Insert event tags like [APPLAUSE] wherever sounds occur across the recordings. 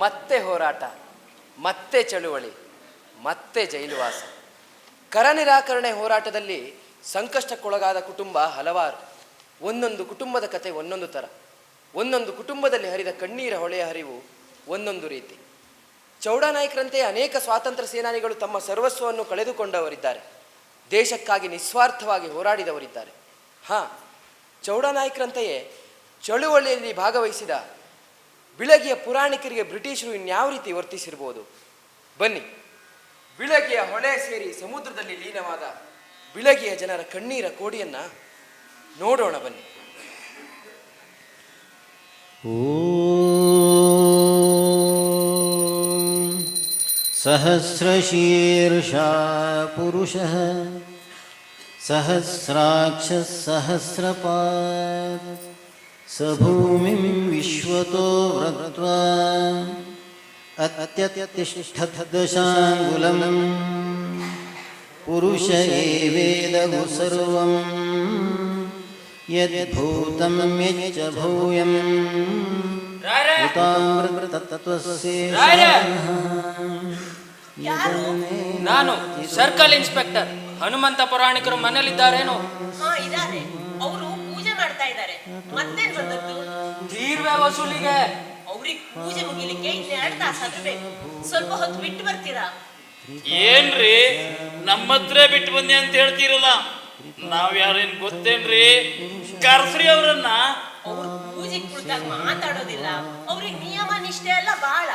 ಮತ್ತೆ ಹೋರಾಟ, ಮತ್ತೆ ಚಳುವಳಿ, ಮತ್ತೆ ಜೈಲುವಾಸ. ಕರ ನಿರಾಕರಣೆ ಹೋರಾಟದಲ್ಲಿ ಸಂಕಷ್ಟಕ್ಕೊಳಗಾದ ಕುಟುಂಬ ಹಲವಾರು. ಒಂದೊಂದು ಕುಟುಂಬದ ಕತೆ ಒಂದೊಂದು ಥರ ಒಂದೊಂದು ಕುಟುಂಬದಲ್ಲಿ ಹರಿದ ಕಣ್ಣೀರ ಹೊಳೆಯ ಹರಿವು ಒಂದೊಂದು ರೀತಿ. ಚೌಡಾನಾಯಕರಂತೆ ಅನೇಕ ಸ್ವಾತಂತ್ರ್ಯ ಸೇನಾನಿಗಳು ತಮ್ಮ ಸರ್ವಸ್ವವನ್ನು ಕಳೆದುಕೊಂಡವರಿದ್ದಾರೆ. ದೇಶಕ್ಕಾಗಿ ನಿಸ್ವಾರ್ಥವಾಗಿ ಹೋರಾಡಿದವರಿದ್ದಾರೆ. ಹಾಂ, ಚೌಡಾನಾಯಕರಂತೆಯೇ ಚಳುವಳಿಯಲ್ಲಿ ಭಾಗವಹಿಸಿದ ಬಿಳಗಿಯ ಪುರಾಣಿಕರಿಗೆ ಬ್ರಿಟಿಷರು ಇನ್ಯಾವ ರೀತಿ ವರ್ತಿಸಿರ್ಬೋದು ಬನ್ನಿ ಬಿಳಗಿಯ ಹೊಳೆ ಸೇರಿ ಸಮುದ್ರದಲ್ಲಿ ಲೀನವಾದ ಬಿಳಗಿಯ ಜನರ ಕಣ್ಣೀರ ಕೋಡಿಯನ್ನ ನೋಡೋಣ ಬನ್ನಿ ॐ सहस्रशीर्षा पुरुषः सहस्राक्षः सहस्रपात् स भूमिं विश्वतो व्रत्वा अत्यत्यतिष्ठद्दशाङ्गुलम् पुरुष एवेदगु सर्वम् यद्भूतं यच्च भूयम् ನಾನು ಸರ್ಕಲ್ ಇನ್ಸ್ಪೆಕ್ಟರ್ ಹನುಮಂತ ಪುರಾಣಿಕರು ಮನೇಲಿದ್ದಾರೇನು ಮತ್ತೇನ್ ಬಂದದ್ದು. ತೀರ್ವೆ ವಸೂಲಿಗೆ ಅವ್ರಿಗೆ ಪೂಜೆ ಮುಗಿಲಿಕ್ಕೆ ಇನ್ನೆರಡು ತಾಸು ಆದ್ರೂ ಬೇಕು. ಸ್ವಲ್ಪ ಹೊತ್ತು ಬಿಟ್ಟು ಬರ್ತೀರಾ? ಏನ್ರಿ? ನಮ್ಮ ಹತ್ರ ಬಿಟ್ಟು ಬಂದೆ ಅಂತ ಹೇಳ್ತೀರಲ್ಲ. ನಾವ್ ಯಾರೇನ್ ಗೊತ್ತೇನ್ರಿ? ಕರ್ಸ್ರಿ ಅವ್ರನ್ನ. ಅವ್ರು ಪೂಜೆಗೆ ಕುಳಿತಾಗ ಮಾತಾಡೋದಿಲ್ಲ. ಅವ್ರಿಗೆ ನಿಯಮ ನಿಷ್ಠೆ ಎಲ್ಲ ಬಹಳ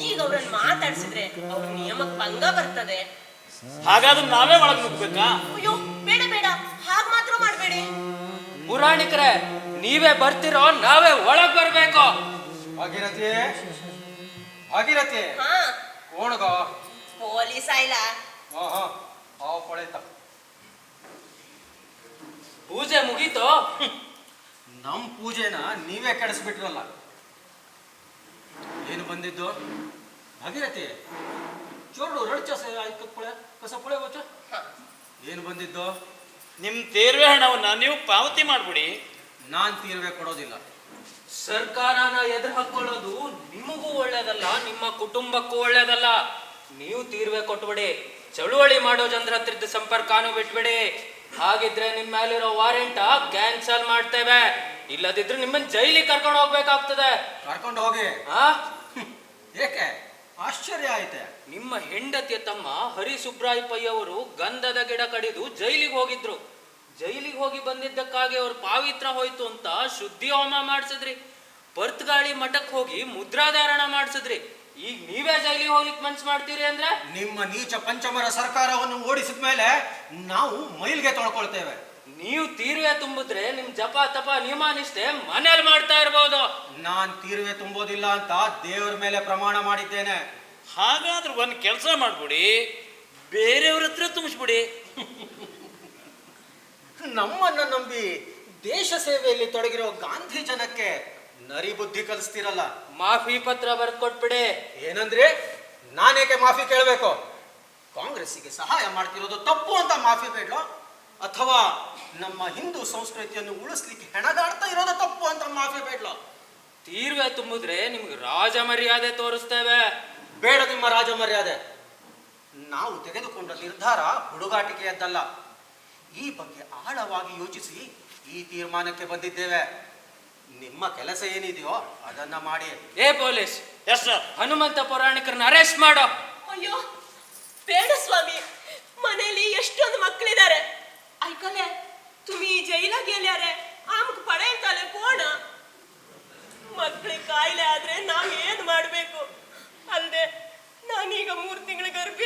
ಈಗ ಅವ್ರನ್ನ ಮಾತಾಡ್ಸಿದ್ರೆ ಅವ್ರ ನಿಯಮಕ್ಕೆ ಭಂಗ ಬರ್ತದೆ. ಹಾಗಾದ್ರೆ ನಾವೇ ಒಳಗ್ ನುಗ್ಬೇಕಾ ಅಯ್ಯೋ ಬೇಡ ಬೇಡ. ಹಾಗ ಮಾತ್ರ ಮಾಡಬೇಡಿ. ಪುರಾಣಿಕರೇ ನೀವೇ ಬರ್ತಿರೋ ನಾವೇ ಒಳಗ್ ಬರ್ಬೇಕು. ಭಾಗೀರಥಿ ಭಾಗೀರಥಿ. ಹಾ. ಕೋಣಗ ಪೊಲೀಸ್ ಆಯ್ಲ ಪಳೆತ ಪೂಜೆ ಮುಗೀತು? ನಮ್ ಪೂಜೆನ ನೀವೇ ಕೆಡಿಸ್ಬಿಟ್ರಲ್ಲ. ಏನು ಬಂದಿದ್ದು? ಭಾಗೀರಥಿ ಚೋಡು ರಡ್ಚ ಪೊಳೆ ಕಸ ಪುಳೆ ಗೊತ್ತು ಏನು ಬಂದಿದ್ದು? ನಿಮ್ ತೇರ್ವೆ ಹಣವನ್ನ ನೀವು ಪಾವತಿ ಮಾಡ್ಬಿಡಿ. ನಾನ್ ತೀರ್ವೆ ಕೊಡೋದಿಲ್ಲ. ಸರ್ಕಾರನ ಎದುರು ಹಾಕೊಳ್ಳೋದು ನಿಮಗೂ ಒಳ್ಳೇದಲ್ಲ ನಿಮ್ಮ ಕುಟುಂಬಕ್ಕೂ ಒಳ್ಳೇದಲ್ಲ. ನೀವು ತೀರ್ವೆ ಕೊಟ್ಬಿಡಿ ಚಳುವಳಿ ಮಾಡೋ ಜನರ ಹತ್ರದ ಸಂಪರ್ಕನೂ ಬಿಟ್ಬಿಡಿ. ಹಾಗಿದ್ರೆ ನಿಮ್ಮ ಮೇಲಿರೋ ವಾರೆಂಟ ಕ್ಯಾನ್ಸಲ್ ಮಾಡ್ತೇವೆ. ಇಲ್ಲದಿದ್ರೆ ನಿಮ್ಮನ್ನ ಜೈಲಿಗೆ ಕರ್ಕೊಂಡು ಹೋಗ್ಬೇಕಾಗ್ತದೆ. ಕರ್ಕೊಂಡು ಹೋಗಿ. ಆ. ಏಕೆ? ಆಶ್ಚರ್ಯ ಆಯ್ತೆ ನಿಮ್ಮ ಹೆಂಡತಿಯ ತಮ್ಮ ಹರಿ ಸುಬ್ರಾಯ್ ಪೈ ಅವರು ಗಂಧದ ಗಿಡ ಕಡಿದು ಜೈಲಿಗೆ ಹೋಗಿದ್ರು. ಜೈಲಿಗೆ ಹೋಗಿ ಬಂದಿದ್ದಕ್ಕಾಗಿ ಅವ್ರ ಪಾವಿತ್ರ ಹೋಯ್ತು ಅಂತ ಶುದ್ಧಿ ಹೋಮ ಮಾಡಿಸಿದ್ರಿ. ಪರ್ತ್ಗಾಳಿ ಮಠಕ್ಕೆ ಹೋಗಿ ಮುದ್ರಾಧಾರಣ ಮಾಡಿಸಿದ್ರಿ. ಈಗ ನೀವೇ ಜೈಲಿಗೆ ಹೋಗ್ಲಿಕ್ಕೆ ಮನ್ಸು ಮಾಡ್ತೀರಿ ಅಂದ್ರೆ? ನಿಮ್ಮ ನೀಚ ಪಂಚಮರ ಸರ್ಕಾರವನ್ನು ಓಡಿಸಿದ ಮೇಲೆ ನಾವು ಮೈಲ್ಗೆ ತೊಳ್ಕೊಳ್ತೇವೆ. ನೀವು ತೀರ್ವೆ ತುಂಬಿದ್ರೆ ನಿಮ್ ಜಪ ತಪ ನಿಯಮ ನಿಷ್ಠೆ ಮನೇಲಿ ಮಾಡ್ತಾ ಇರ್ಬೋದು. ನಾನ್ ತೀರ್ವೆ ತುಂಬೋದಿಲ್ಲ ಅಂತ ದೇವರ ಮೇಲೆ ಪ್ರಮಾಣ ಮಾಡಿದ್ದೇನೆ. ಹಾಗಾದ್ರೆ ಒಂದ್ ಕೆಲಸ ಮಾಡ್ಬಿಡಿ ಬೇರೆಯವ್ರ ಹತ್ರ ತುಂಬಿಸ್ಬಿಡಿ. [LAUGHS] ನಮ್ಮನ್ನ ನಂಬಿ ದೇಶ ಸೇವೆಯಲ್ಲಿ ತೊಡಗಿರೋ ಗಾಂಧಿ ಜನಕ್ಕೆ ನರಿ ಬುದ್ಧಿ ಕಲಿಸ್ತಿರಲ್ಲ? ಮಾಫಿ ಪತ್ರ ಬರ್ಕೊಟ್ಬಿಡಿ. ಏನಂದ್ರೆ ನಾನೇಕೆ ಮಾಫಿ ಕೇಳಬೇಕು? ಕಾಂಗ್ರೆಸ್ಸಿಗೆ ಸಹಾಯ ಮಾಡ್ತಿರೋದು ತಪ್ಪು ಅಂತ ಮಾಫಿ ಬೇಡ್ಲೋ ಅಥವಾ ನಮ್ಮ ಹಿಂದೂ ಸಂಸ್ಕೃತಿಯನ್ನು ಉಳಿಸ್ಲಿಕ್ಕೆ ಹೆಣಗಾಡ್ತಾ ಇರೋದು ತಪ್ಪು ಅಂತ ಮಾಫಿ ಬೇಡ್ಲೋ ತೀರ್ವೆ ತುಂಬಿದ್ರೆ ನಿಮ್ಗೆ ರಾಜ ಮರ್ಯಾದೆ ತೋರಿಸ್ತೇವೆ. ಬೇಡ ನಿಮ್ಮ ರಾಜ ಮರ್ಯಾದೆ. ನಾವು ತೆಗೆದುಕೊಂಡ ನಿರ್ಧಾರ ಹುಡುಗಾಟಿಕೆಯದ್ದಲ್ಲ. ಈ ಬಗ್ಗೆ ಆಳವಾಗಿ ಯೋಚಿಸಿ ಈ ತೀರ್ಮಾನಕ್ಕೆ ಬಂದಿದ್ದೇವೆ. ನಿಮ್ಮ ಕೆಲಸ ಏನಿದೆಯೋ ಅದನ್ನ ಮಾಡಿ. ಏ ಪೊಲೀಸ್ ಎಸ್ ಸರ್ ಹನುಮಂತ ಪುರಾಣಿಕರನ್ನ ಅರೆಸ್ಟ್ ಮಾಡೋ. ಅಯ್ಯೋ ಬೇಡ ಸ್ವಾಮಿ. ಮನೆಯಲ್ಲಿ ಎಷ್ಟೊಂದು ಮಕ್ಕಳಿದ್ದಾರೆ ಐಕಲೆ ತುಮಿ ಜೈಲ ಗೆಲ್ಯಾರೆ ಆಮಕ್ ಪಡೆ ಅಂತಾಲೆ ಕೋಣ? ಮಕ್ಕಳಿಗೆ ಕಾಯಿಲೆ ಆದ್ರೆ ನಾವ್ ಏನ್ ಮಾಡ್ಬೇಕು? ಅಲ್ದೆ ನಾನೀಗ ಮೂರ್ ತಿಂಗಳ ಗರ್ಭಿಣಿ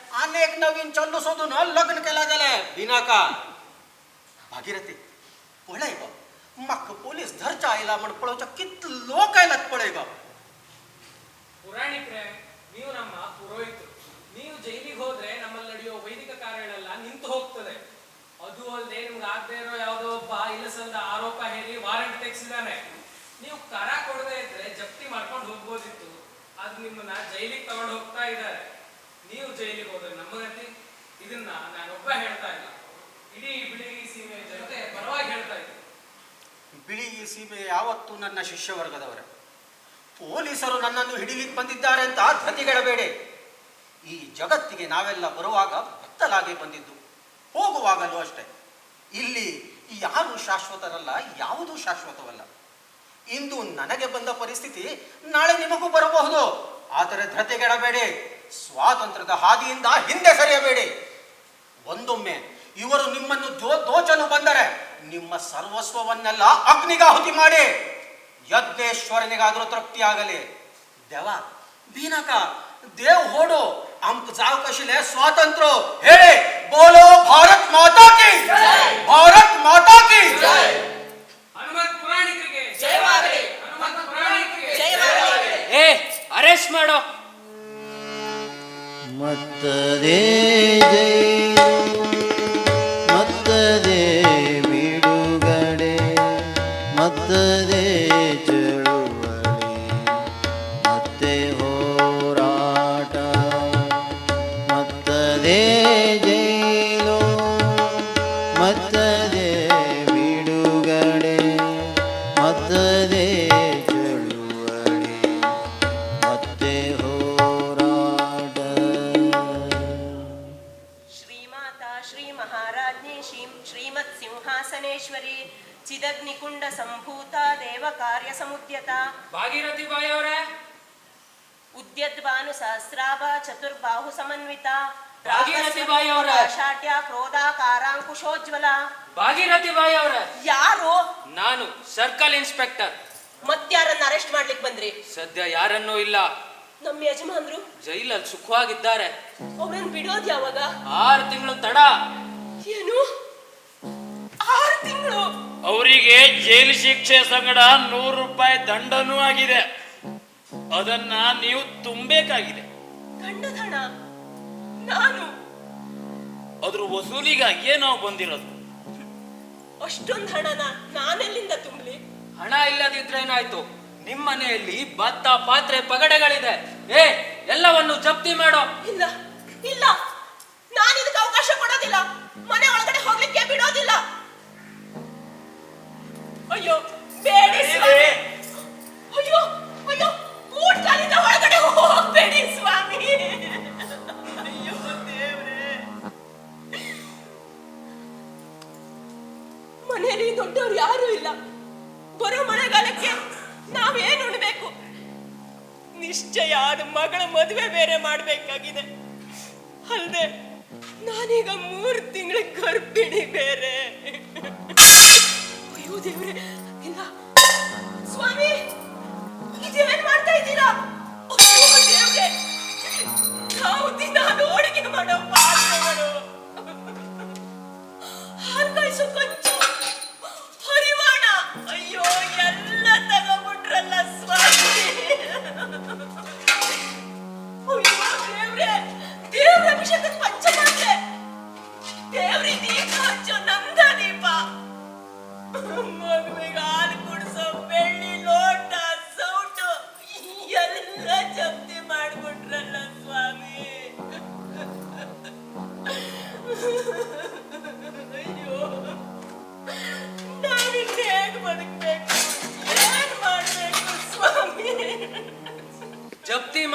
अनेक नवीन चल्लो शोधून लग्न केला गेले बिनाका भागीरथी पळय गो मक्क पोलीस धरच्या आईला मडपळवच्या कित लोक आयलात पळय ಗ ಪುರಾಣಿಕ್ರೆ ನೀವು ನಮ್ಮ ಪುರೋಹಿತರು ನೀವು ಜೈಲಿಗೆ ಹೋದ್ರೆ ನಮ್ಮಲ್ಲಿ ನಡೆಯೋ ವೈದಿಕ ಕಾರ್ಯಗಳೆಲ್ಲ ನಿಂತು ಹೋಗ್ತದೆ ಅದು ಅಲ್ಲದೆ ನಿಮ್ಗೆ ಆಗದೆ ಇರೋ ಯಾವುದೋ ಒಬ್ಬ ಇಲ್ಲಸಂದ ಆರೋಪ ಹೇಳಿ ವಾರಂಟ್ ತೆಗೆಸಿದಾನೆ ನೀವು ಕರ ಕೊಡದೆ ಇದ್ರೆ ಜಪ್ತಿ ಮಾಡ್ಕೊಂಡು ಹೋಗ್ಬೋದಿತ್ತು ಅದು ನಿಮ್ಮನ್ನ ಜೈಲಿಗೆ ತಗೊಂಡು ಹೋಗ್ತಾ ಇದ್ದಾರೆ ನೀವು ಜೈಲಿಗೆ ಹೋದ್ರೆ ನಮ್ಮ ಗತಿ ಇದನ್ನ ನಾನೊಬ್ಬ ಹೇಳ್ತಾ ಇಲ್ಲ. ಇಡೀ ಬಿಳಿಗಿ ಸೀಮೆ ಜನತೆ ಪರವಾಗಿ ಹೇಳ್ತಾ ಇದ್ದೀನಿ ಬಿಳಿ ಈ ಸೀಮೆ ಯಾವತ್ತೂ ನನ್ನ ಶಿಷ್ಯ ವರ್ಗದವರೇ ಪೊಲೀಸರು ನನ್ನನ್ನು ಹಿಡಿಲಿಕ್ಕೆ ಬಂದಿದ್ದಾರೆ ಅಂತ ಧತಿಗೆಡಬೇಡಿ ಈ ಜಗತ್ತಿಗೆ ನಾವೆಲ್ಲ ಬರುವಾಗ ಬತ್ತಲಾಗಿ ಬಂದಿದ್ದು, ಹೋಗುವಾಗಲೂ ಅಷ್ಟೇ. ಇಲ್ಲಿ ಯಾರು ಶಾಶ್ವತರಲ್ಲ, ಯಾವುದೂ ಶಾಶ್ವತವಲ್ಲ. ಇಂದು ನನಗೆ ಬಂದ ಪರಿಸ್ಥಿತಿ ನಾಳೆ ನಿಮಗೂ ಬರಬಹುದು. ಆದರೆ ಧೃತಿಗೆಡಬೇಡಿ. ಸ್ವಾತಂತ್ರ್ಯದ ಹಾದಿಯಿಂದ ಹಿಂದೆ ಸರಿಯಬೇಡಿ. ಒಂದೊಮ್ಮೆ ಇವರು ನಿಮ್ಮನ್ನು ದೋಚಲು ಬಂದರೆ ನಿಮ್ಮ ಸರ್ವಸ್ವವನ್ನೆಲ್ಲ ಅಗ್ನಿಗಾಹುತಿ ಮಾಡಿ. ಯಜ್ಞೇಶ್ವರನಿಗಾದರೂ ತೃಪ್ತಿಯಾಗಲಿ. ದೇವ, ಬೀನಕ, ದೇವ್ ಹೋಡು ಅಂಕ ಜಾವಕಶಿಲೆ ಸ್ವಾತಂತ್ರ್ಯ ಹೇಳಿ, ಬೋಲೋ ಬಾಯಿ ಅವರ ಶಾಟ್ಯ ಕ್ರೋಧಾಕಾರಾಂಕುಶೋಜ್ವಲ. ಭಾಗೀರಥಿ ಬಾಯಿ ಅವರ ಯಾರು? ನಾನು ಸರ್ಕಲ್ ಇನ್ಸ್ಪೆಕ್ಟರ್. ಮತ್ಯಾರನ್ನ ಅರೆಸ್ಟ್ ಮಾಡ್ಲಿಕ್ಕೆ ಬಂದ್ರಿ? ಸದ್ಯ ಯಾರನ್ನೂ ಇಲ್ಲ. ನಮ್ಮ ಯಜಮಾನ್ರು? ಜೈಲಲ್ಲಿ ಸುಖವಾಗಿದ್ದಾರೆ. ಅವ್ರನ್ನ ಬಿಡೋದ್ ಯಾವಾಗ? ಆರು ತಿಂಗಳು ತಡ. ಏನು? ಆರು ತಿಂಗಳು? ಅವರಿಗೆ ಜೈಲು ಶಿಕ್ಷೆ ಸಂಗಡ ನೂರು ರೂಪಾಯಿ ದಂಡನೂ ಆಗಿದೆ. ಅದನ್ನ ನೀವು ತುಂಬಬೇಕಾಗಿದೆ. ಹಣ ನಾನು? ಅದ್ರ ವಸೂಲಿಗಾಗಿಯೇ ನಾವು ಬಂದಿರೋದು. ಅಷ್ಟೊಂದು ಹಣನ ನಾನೆಲ್ಲಿಂದ ತುಂಬಲಿ? ಹಣ ಇಲ್ಲದಿದ್ರೇನಾಯ್ತು ನಿಮ್ಮ ಮನೆಯಲ್ಲಿ ಭತ್ತ ಪಾತ್ರೆ ಪಗಡೆಗಳಿದೆ. ಏ ಎಲ್ಲವನ್ನು ಜಪ್ತಿ ಮಾಡೋ. ಇಲ್ಲ ಇಲ್ಲ. ನಾನು ಇದಕ್ಕೆ ಅವಕಾಶ ಕೊಡೋದಿಲ್ಲ. ಮನೆ ಒಳಗಡೆ ಹೋಗ್ಲಿಕ್ಕೆ ಬಿಡೋದಿಲ್ಲ. ಅಯ್ಯೋ ಬೇಡಿ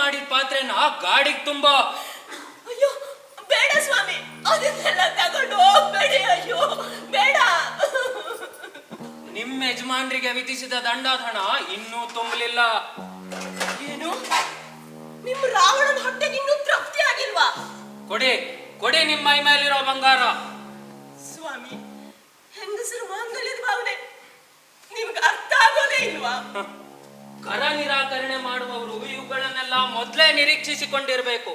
ಮಾಡಿದ ಪಾತ್ರೆನ ಗಾಡಿಗೆ ತುಂಬೋ. ಅಯ್ಯೋ ಬೇಡ ಸ್ವಾಮಿ ಅದನ್ನೆಲ್ಲ ತಗೊಂಡು ಹೋಗ್ಬೇಡಿ ಅಯ್ಯೋ ಬೇಡ. ನಿಮ್ಮ ಯಜಮಾನ್ರಿಗೆ ವಿಧಿಸಿದ ದಂಡ ಹಣ ಇನ್ನೂ ತುಂಬಲಿಲ್ಲ. ಏನು? ನಿಮ್ಮ ರಾವಣನ ಹೊಟ್ಟೆಗೆ ಇನ್ನೂ ತೃಪ್ತಿ ಆಗಿಲ್ವಾ? ಕೊಡಿ ಕೊಡಿ ನಿಮ್ಮ ಮೈ ಮೇಲಿರೋ ಬಂಗಾರ. ಸ್ವಾಮಿ ಹೆಂಗಸರು ಮಾಂಗಲ್ಯದ ಭಾವನೆ ನಿಮ್ಗೆ ಅರ್ಥ ಆಗೋದೇ ಇಲ್ವಾ? ಕರ ನಿರಾಕರಣೆ ಮಾಡುವವರು ಇವುಗಳನ್ನೆಲ್ಲ ಮೊದಲೇ ನಿರೀಕ್ಷಿಸಿಕೊಂಡಿರಬೇಕು.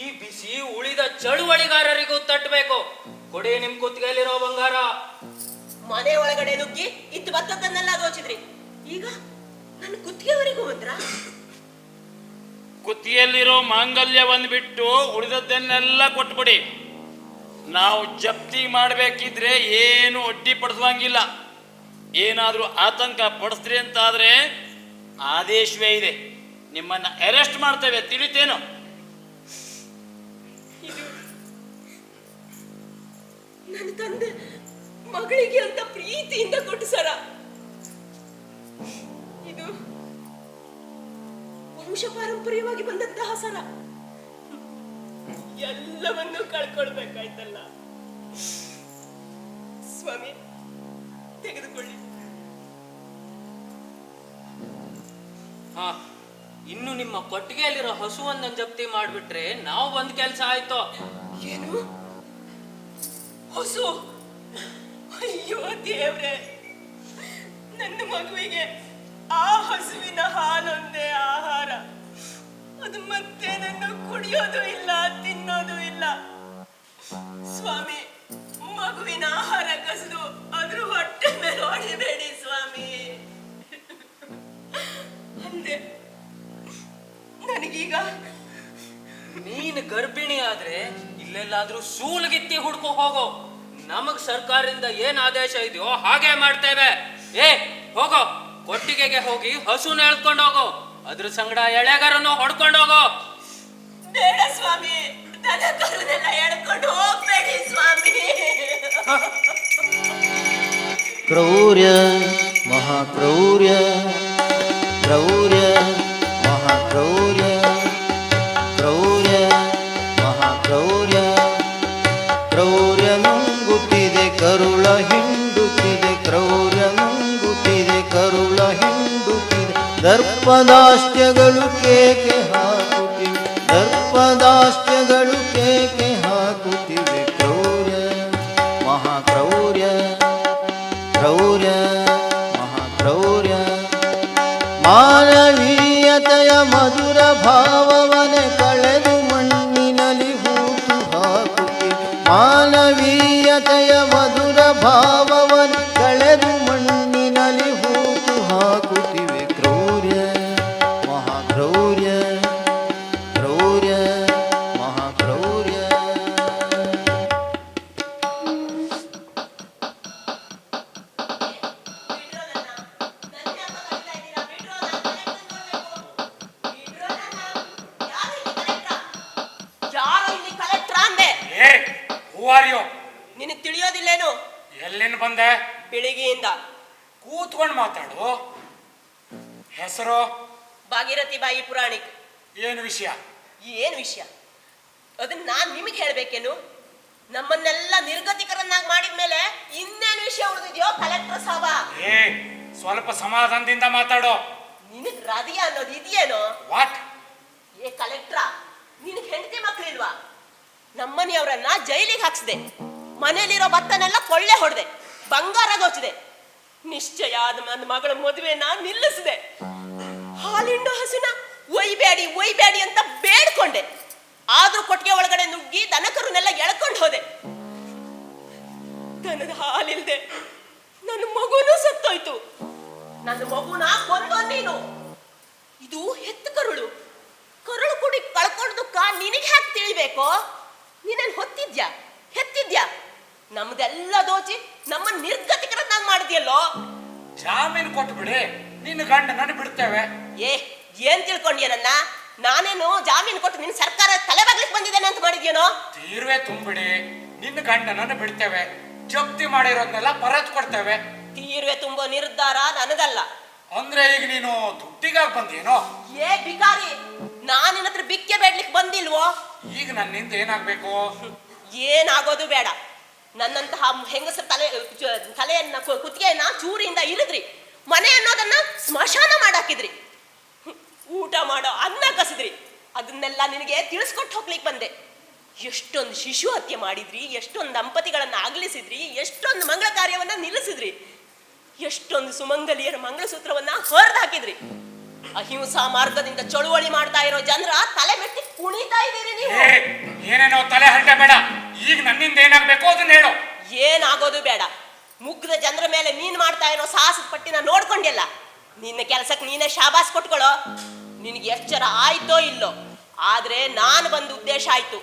ಈ ಬಿಸಿ ಉಳಿದ ಚಳುವಳಿಗಾರರಿಗೂ ತಟ್ಟಬೇಕು. ಕೊಡಿ ನಿಮ್ ಕುತ್ತಿಗೆಯಲ್ಲಿರೋ ಬಂಗಾರ. ಮನೆ ಒಳಗಡೆ ನುಗ್ಗಿ ಇದ್ದು ಬತ್ತದನ್ನೆಲ್ಲ ದೋಚಿದ್ರಿ. ಈಗ ನನ್ನ ಕುತ್ತಿಗೆವರೆಗೂ ಬಂದ್ರ ಕುತ್ತಿಗೆಯಲ್ಲಿರೋ ಮಾಂಗಲ್ಯವನ್ನು ಬಿಟ್ಟು ಉಳಿದದ್ದನ್ನೆಲ್ಲ ಕೊಟ್ಬಿಡಿ. ನಾವು ಜಪ್ತಿ ಮಾಡಬೇಕಿದ್ರೆ ಏನು ಅಡ್ಡಿ ಪಡಿಸುವಂಗಿಲ್ಲ ಏನಾದರೂ ಆತಂಕ ಪಡಿಸ್ರಿ ಅಂತಾದ್ರೆ ಆದೇಶವೇ ಇದೆ. ನಿಮ್ಮನ್ನ ಅರೆಸ್ಟ್ ಮಾಡ್ತೇವೆ, ತಿಳಿತೇನು? ನನ್ನ ತಂದೆ ಮಗಳಿಗೆ ಅಂತ ಪ್ರೀತಿಯಿಂದ ಕೊಟ್ಟು ಸರ. ಇದು ವಂಶ ಪಾರಂಪರ್ಯವಾಗಿ ಬಂದಂತಹ ಸರ. ಎಲ್ಲವನ್ನೂ ಕಳ್ಕೊಳ್ಬೇಕಾಯ್ತಲ್ಲ. ಸ್ವಾಮಿ ತೆಗೆದುಕೊಳ್ಳಿ ಹಾ ಇನ್ನು ನಿಮ್ಮ ಕೊಟ್ಟಿಗೆಯಲ್ಲಿರೋ ಹಸುವನ್ನ ಜಪ್ತಿ ಮಾಡಿಬಿಟ್ರೆ ನಾವು ಒಂದ್ ಕೆಲ್ಸ ಆಯ್ತು? ಏನು? ಹಸು? ಅಯ್ಯೋ ದೇವ್ರೆ. ನನ್ನ ಮಗುವಿಗೆ ಆ ಹಸುವಿನ ಹಾಲೊಂದೇ ಆಹಾರ. ಅದು ಮತ್ತೆ ನನ್ನ ಕುಡಿಯೋದು ಇಲ್ಲ ತಿನ್ನೋದು ಇಲ್ಲ. ಸ್ವಾಮಿ ಮಗುವಿನ ಆಹಾರ ಕಸಿದು ಅದ್ರ ಹೊಟ್ಟೆ ಮೇಲೆ ಹೊಡಿಬೇಡಿ ಸ್ವಾಮಿ. ಅಂದೆ. ನನಗೀಗ? ನೀನು ಗರ್ಭಿಣಿ ಆದ್ರೆ ಇಲ್ಲೆಲ್ಲಾದ್ರೂ ಸೂಲ್ಗಿತ್ತಿ ಹುಡ್ಕೋ ಹೋಗೋ. ನಮಗ್ ಸರ್ಕಾರದಿಂದ ಏನ್ ಆದೇಶ ಇದೆಯೋ ಹಾಗೆ ಮಾಡ್ತೇವೆ. ಏ ಹೋಗೋ. ಕೊಟ್ಟಿಗೆಗೆ ಹೋಗಿ ಹಸುನ ಎಳ್ಕೊಂಡು ಹೋಗೋ. ಅದ್ರ ಸಂಗಡ ಎಳೆಗಾರನ್ನು ಹೊಡ್ಕೊಂಡು ಹೋಗೋ. ಬೇಡ ಸ್ವಾಮಿ. ನನ್ನ ಕರುನೆಲ್ಲ ಎಳ್ಕೊಂಡು ಹೋಗ್ಬೇಡಿ ಸ್ವಾಮಿ. ಕ್ರೌರ್ಯ ಮಹಾಕ್ರೌರ್ಯ ಕ್ರೌರ್ಯ. ದರ್ಪದಾಸ್ತ್ಯಗಳು ಕೇಕೆ ಬೆಳಿಗ್ಗೆಯಿಂದ ಕೂತ್ಕೊಂಡು ಮಾತಾಡು. ಹೆಸರು? ಭಾಗೀರಥಿ ಬಾಯಿ ಪುರಾಣಿಕ್. ಏನು ವಿಷಯ? ಏನು ವಿಷಯ? ಅದನ್ನ ನಾನು ನಿಮಗೆ ಹೇಳ್ಬೇಕೇನು? ನಮ್ಮನ್ನೆಲ್ಲ ನಿರ್ಗತಿಕರನ್ನಾಗಿ ಮಾಡಿದ ಮೇಲೆ ಇನ್ನೇನು ವಿಷಯ ಉಳಿದಿದೆಯೋ ಕಲೆಕ್ಟರ್ ಸಾಬ? ಏ ಸ್ವಲ್ಪ ಸಮಾಧಾನದಿಂದ ಮಾತಾಡು. ನಿನಗ್ ರಾಧಿಯ ಅನ್ನೋದು ಇದೆಯೇನೋ? ವಾಟ್ ಏ ಕಲೆಕ್ಟ್ರ ನಿನಗೆ ಹೆಂಡತಿ ಮಕ್ಕಳಿಲ್ವಾ ನಮ್ಮನೆಯವರನ್ನ ಜೈಲಿಗೆ ಹಾಕ್ಸಿದೆ. ಮನೇಲಿರೋ ಭತ್ತನೆಲ್ಲ ಕೊಳ್ಳೆ ಹೊಡೆದೆ. ಬಂಗಾರ ದೋಚಿದೆ ನಿಶ್ಚಯ ಆದ ನನ್ನ ಮಗಳ ಮದುವೆನ ನಿಲ್ಲಿಸಿದೆ. ಹಾಲಿಂಡು ಹಸುನ ಒಯ್ಬೇಡಿ ಒಯ್ಬೇಡಿ ಅಂತ ಬೇಡ್ಕೊಂಡೆ. ಆದ್ರೂ ಕೊಟ್ಟಿಗೆ ಒಳಗಡೆ ನುಗ್ಗಿ ದನಕರನ್ನೆಲ್ಲ ಎಳ್ಕೊಂಡು ಹೋದೆ. ದನದ ಹಾಲಿಲ್ದೆ ನನ್ನ ಮಗುನು ಸತ್ತೋಯ್ತು. ನನ್ನ ಮಗುನ ಕೊಂದೋ ನೀನು? ಇದು ಹೆತ್ತು ಕರುಳು. ಕರುಳು ಕುಡಿ ಕಳ್ಕೊಂಡ್ದುಕ್ಕ ನಿನಗೆ ಹ್ಯಾಕ್ ತಿಳಿಬೇಕು? ನೀನೇನ್ ಹೊತ್ತಿದ್ಯಾ? ಹೆತ್ತಿದ್ಯಾ? ನಮ್ದೆಲ್ಲ ದೋಚಿ ನಮ್ಮ ನಿರ್ಗತಿಕರನ್ನಾಗಿ ಮಾಡಿದ್ಯಲ್ಲೋ? ಜಾಮೀನು ಕೊಟ್ಬಿಡಿ. ನಿನ್ನ ಗಂಡನನ್ನು ಬಿಡ್ತೇವೆ. ಏ ಏನ್ ತಿಳ್ಕೊಂಡ್ಯ ನನ್ನ? ನಾನೇನು ಜಾಮೀನು ಕೊಟ್ಟು ನಿನ್ ಸರ್ಕಾರ ತಲೆ ಬಗ್ಲಿಕ್ಕೆ ಬಂದಿದ್ದೇನೆ ಅಂತ ಮಾಡಿದ್ಯೇನೋ? ತೀರ್ವೆ ತುಂಬಿಡಿ. ನಿನ್ನ ಗಂಡನನ್ನು ಬಿಡ್ತೇವೆ. ಜಪ್ತಿ ಮಾಡಿರೋದನ್ನೆಲ್ಲ ಪರತ್ ಕೊಡ್ತೇವೆ. ತೀರ್ವೆ ತುಂಬೋ ನಿರ್ಧಾರ ನನಗಲ್ಲ. ಅಂದ್ರೆ ಈಗ ನೀನು ದುಡ್ಡಿಗಾಗಿ ಬಂದೇನೋ ಏ ಬಿಕಾರಿ ನಾನು ನಿನ್ನ ಹತ್ರ ಬಿಕ್ಕೆ ಬೇಡ್ಲಿಕ್ಕೆ ಬಂದಿಲ್ವೋ? ಈಗ ನನ್ನಿಂದ ಏನಾಗ್ಬೇಕು? ಏನಾಗೋದು ಬೇಡ. ನನ್ನಂತಹ ಹೆಂಗಸರ ತಲೆ ತಲೆಯನ್ನ ಕುತ್ತಿಗೆಯನ್ನ ಚೂರಿಯಿಂದ ಇರಿದ್ರಿ. ಮನೆ ಅನ್ನೋದನ್ನ ಸ್ಮಶಾನ ಮಾಡಾಕಿದ್ರಿ. ಊಟ ಮಾಡೋ ಅನ್ನ ಕಸಿದ್ರಿ. ಅದನ್ನೆಲ್ಲ ನಿನಗೆ ತಿಳಿಸ್ಕೊಟ್ಟು ಹೋಗ್ಲಿಕ್ಕೆ ಬಂದೆ. ಎಷ್ಟೊಂದು ಶಿಶು ಹತ್ಯೆ ಮಾಡಿದ್ರಿ, ಎಷ್ಟೊಂದು ದಂಪತಿಗಳನ್ನ ಅಗಲಿಸಿದ್ರಿ, ಎಷ್ಟೊಂದು ಮಂಗಳ ಕಾರ್ಯವನ್ನ ನಿಲ್ಲಿಸಿದ್ರಿ. ಎಷ್ಟೊಂದು ಸುಮಂಗಲಿಯರ ಮಂಗಳಸೂತ್ರವನ್ನ ಹೊರದು ಹಾಕಿದ್ರಿ ಅಹಿಂಸಾ ಮಾರ್ಗದಿಂದ ಚಳುವಳಿ ಮಾಡ್ತಾ ಇರೋ ಜನರ ತಲೆ ಮೆಟ್ಟಿ ಕುಣಿತಾ ಇದ್ದೀರಿ ನೀವು. ಏನೇನೋ ತಲೆ ಹರಟ ಬೇಡ ಈಗ ನನ್ನಿಂದ ಏನಾಗ್ಬೇಕು ಏನಾಗೋದು ಬೇಡ. ಮುಗ್ಧ ಜನರ ಮೇಲೆ ನೀನ್ ಮಾಡ್ತಾ ಇರೋ ಸಾಹಸದ ಪಟ್ಟಿನ ನೋಡ್ಕೊಂಡಿಲ್ಲ ನಿನ್ನ ಕೆಲಸಕ್ಕೆ ನೀನೇ ಶಾಬಾಸ್ ಕೊಟ್ಕೊಳ್ಳೋ ನಿನಗೆ ಎಚ್ಚರ ಆಯ್ತೋ ಇಲ್ಲೋ? ಆದ್ರೆ ನಾನು ಬಂದ ಉದ್ದೇಶ ಆಯ್ತು.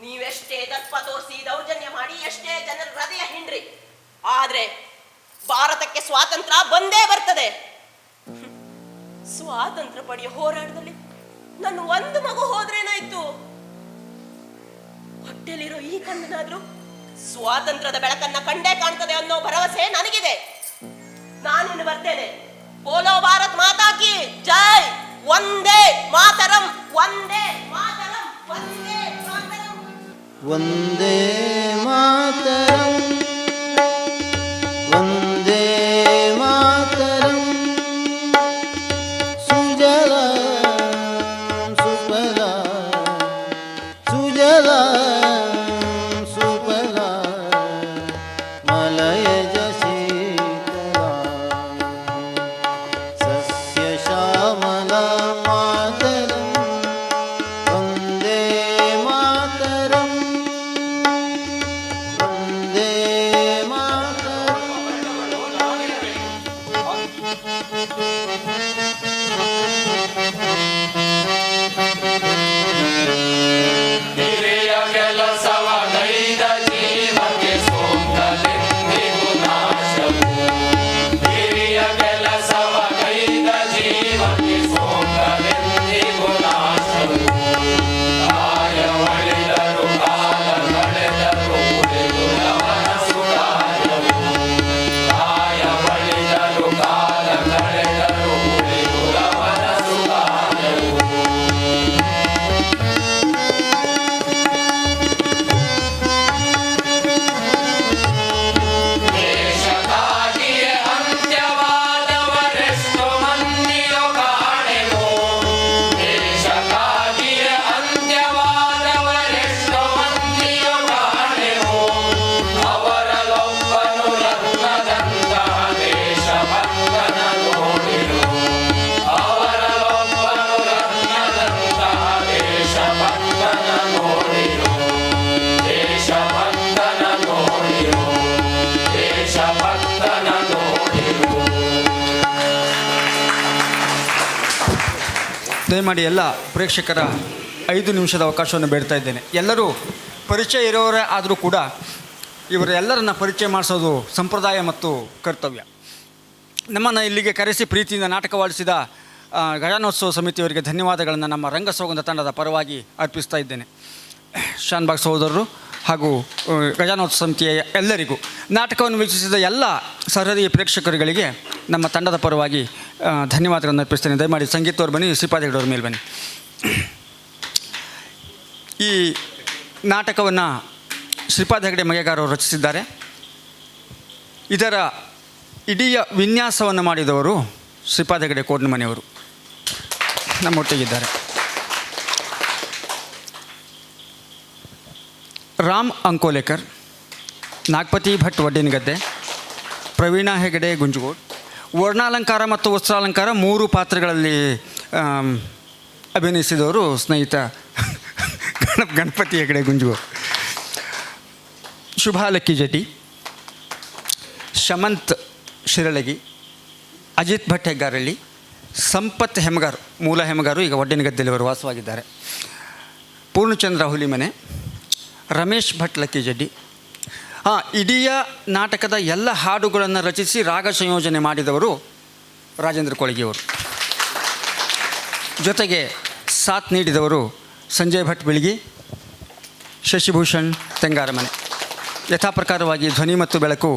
ನೀವೆಷ್ಟೇ ದರ್ಪ ತೋರಿಸಿ, ದೌರ್ಜನ್ಯ ಮಾಡಿ, ಎಷ್ಟೇ ಜನರ ಹೃದಯ ಹಿಂಡ್ರಿ. ಆದ್ರೆ ಭಾರತಕ್ಕೆ ಸ್ವಾತಂತ್ರ್ಯ ಬಂದೇ ಬರ್ತದೆ. ಸ್ವಾತಂತ್ರ್ಯ ಪಡೆಯೋ ಹೋರಾಟದಲ್ಲಿ ನನ್ನ ಒಂದು ಮಗು ಹೋದ್ರೇನಾಯ್ತು? ಹೊಟ್ಟೆಲಿರೋ ಈ ಕಣ್ಣನಾದ್ರೂ ಸ್ವಾತಂತ್ರ್ಯದ ಬೆಳಕನ್ನ ಕಂಡೇ ಕಾಣ್ತದೆ ಅನ್ನೋ ಭರವಸೆ ನನಗಿದೆ. ನಾನಿನ್ನು ಬರ್ತೇನೆ. ಬೋಲೋ ಭಾರತ್ ಮಾತಾ ಕಿ ಜೈ! ಒಂದೇ ಮಾತರಂ! ಒಂದೇ ಮಾತರಂ! ಒಂದೇ ಮಾತರಂ! ಒಂದೇ ಮಾತರಂ! ದಯಮಾಡಿ ಎಲ್ಲ ಪ್ರೇಕ್ಷಕರ ಐದು ನಿಮಿಷದ ಅವಕಾಶವನ್ನು ಬೇಡ್ತಾ ಇದ್ದೇನೆ. ಎಲ್ಲರೂ ಪರಿಚಯ ಇರೋರೇ ಆದರೂ ಕೂಡ ಇವರೆಲ್ಲರನ್ನ ಪರಿಚಯ ಮಾಡಿಸೋದು ಸಂಪ್ರದಾಯ ಮತ್ತು ಕರ್ತವ್ಯ. ನಮ್ಮನ್ನು ಇಲ್ಲಿಗೆ ಕರೆಸಿ ಪ್ರೀತಿಯಿಂದ ನಾಟಕವಾಡಿಸಿದ ಗಜಾನೋತ್ಸವ ಸಮಿತಿಯವರಿಗೆ ಧನ್ಯವಾದಗಳನ್ನು ನಮ್ಮ ರಂಗಸೌಗಂಧ ತಂಡದ ಪರವಾಗಿ ಅರ್ಪಿಸ್ತಾ ಇದ್ದೇನೆ. ಶಾನ್ಬಾಗ್ ಸಹೋದರರು ಹಾಗೂ ಗಜಾನೋತ್ಸವ ಸಮಿತಿಯ ಎಲ್ಲರಿಗೂ ನಾಟಕವನ್ನು ವೀಕ್ಷಿಸಿದ ಎಲ್ಲ ಸರದಿ ಪ್ರೇಕ್ಷಕರುಗಳಿಗೆ ನಮ್ಮ ತಂಡದ ಪರವಾಗಿ ಧನ್ಯವಾದಗಳನ್ನು ಅರ್ಪಿಸ್ತೇನೆ. ದಯಮಾಡಿ ಸಂಗೀತವ್ರು ಬನ್ನಿ, ಶ್ರೀಪಾದ ಹೆಗ್ಡೆಯವ್ರ ಮೇಲೆ ಬನ್ನಿ. ಈ ನಾಟಕವನ್ನು ಶ್ರೀಪಾದ ಹೆಗಡೆ ಮಗೆಗಾರರು ರಚಿಸಿದ್ದಾರೆ. ಇದರ ಇಡೀ ವಿನ್ಯಾಸವನ್ನು ಮಾಡಿದವರು ಶ್ರೀಪಾದ ಹೆಗಡೆ ಕೋಡ್ನಮನೆಯವರು ನಮ್ಮೊಟ್ಟಿಗಿದ್ದಾರೆ. ರಾಮ್ ಅಂಕೋಲೇಕರ್, ನಾಗಪತಿ ಭಟ್ ವಡ್ಡಿನಗದ್ದೆ, ಪ್ರವೀಣ ಹೆಗಡೆ ಗುಂಜಗೋಡ್. ವರ್ಣಾಲಂಕಾರ ಮತ್ತು ವಸ್ತ್ರಾಲಂಕಾರ ಮೂರು ಪಾತ್ರಗಳಲ್ಲಿ ಅಭಿನಯಿಸಿದವರು ಸ್ನೇಹಿತ ಗಣಪ ಗಣಪತಿ ಹೆಗಡೆ ಗುಂಜುವ ಶುಭಾಲಕ್ಕಿ ಜಟಿ, ಶಮಂತ್ ಶಿರಳಗಿ, ಅಜಿತ್ ಭಟ್ ಹೆಗ್ಗಾರಳ್ಳಿ, ಸಂಪತ್ ಹೆಮಗಾರ್, ಮೂಲ ಹೆಮಗಾರು, ಈಗ ಒಡ್ಡಿನಗದ್ದೆಯಲ್ಲಿ ಅವರು ವಾಸವಾಗಿದ್ದಾರೆ. ಪೂರ್ಣಚಂದ್ರ ಹುಲಿಮನೆ, ರಮೇಶ್ ಭಟ್ ಲಕ್ಕಿಜಡ್ಡಿ ಹಾಂ ಇಡೀ ನಾಟಕದ ಎಲ್ಲ ಹಾಡುಗಳನ್ನು ರಚಿಸಿ ರಾಗ ಸಂಯೋಜನೆ ಮಾಡಿದವರು ರಾಜೇಂದ್ರ ಕೊಳಗಿಯವರು. ಜೊತೆಗೆ ಸಾಥ್ ನೀಡಿದವರು ಸಂಜಯ್ ಭಟ್ ಬಿಳಿಗಿ, ಶಶಿಭೂಷಣ್ ತೆಂಗಾರಮನೆ. ಯಥಾಪ್ರಕಾರವಾಗಿ ಧ್ವನಿ ಮತ್ತು ಬೆಳಕು,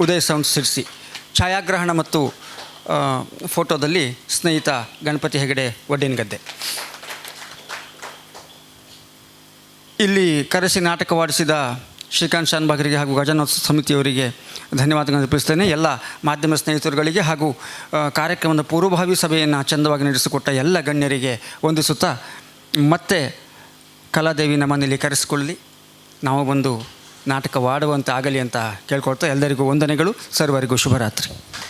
ಉದಯ್ ಸೌಂಡ್ ಸಿರ್ಸಿ ಛಾಯಾಗ್ರಹಣ ಮತ್ತು ಫೋಟೋದಲ್ಲಿ ಸ್ನೇಹಿತ ಗಣಪತಿ ಹೆಗಡೆ ಒಡ್ಡಿನಗದ್ದೆ. ಇಲ್ಲಿ ಕರೆಸಿ ನಾಟಕವಾಡಿಸಿದ ಶ್ರೀಕಾಂತ್ ಶಾನ್ಭಾಗರಿಗೆ ಹಾಗೂ ಗಜಾನೋತ್ಸವ ಸಮಿತಿಯವರಿಗೆ ಧನ್ಯವಾದಗಳನ್ನು ಅರ್ಪಿಸ್ತೇನೆ ಎಲ್ಲ ಮಾಧ್ಯಮ ಸ್ನೇಹಿತರುಗಳಿಗೆ ಹಾಗೂ ಕಾರ್ಯಕ್ರಮದ ಪೂರ್ವಭಾವಿ ಸಭೆಯನ್ನು ಚಂದವಾಗಿ ನಡೆಸಿಕೊಟ್ಟ ಎಲ್ಲ ಗಣ್ಯರಿಗೆ ವಂದಿಸುತ್ತಾ ಮತ್ತೆ ಕಲಾದೇವಿ ನಮ್ಮನೆಯಲ್ಲಿ ಕರೆಸಿಕೊಳ್ಳಿ ನಾವು ಬಂದು ನಾಟಕವಾಡುವಂತೆ ಆಗಲಿ ಅಂತ ಕೇಳ್ಕೊಳ್ತಾ ಎಲ್ಲರಿಗೂ ವಂದನೆಗಳು. ಸರ್ವರಿಗೂ ಶುಭರಾತ್ರಿ.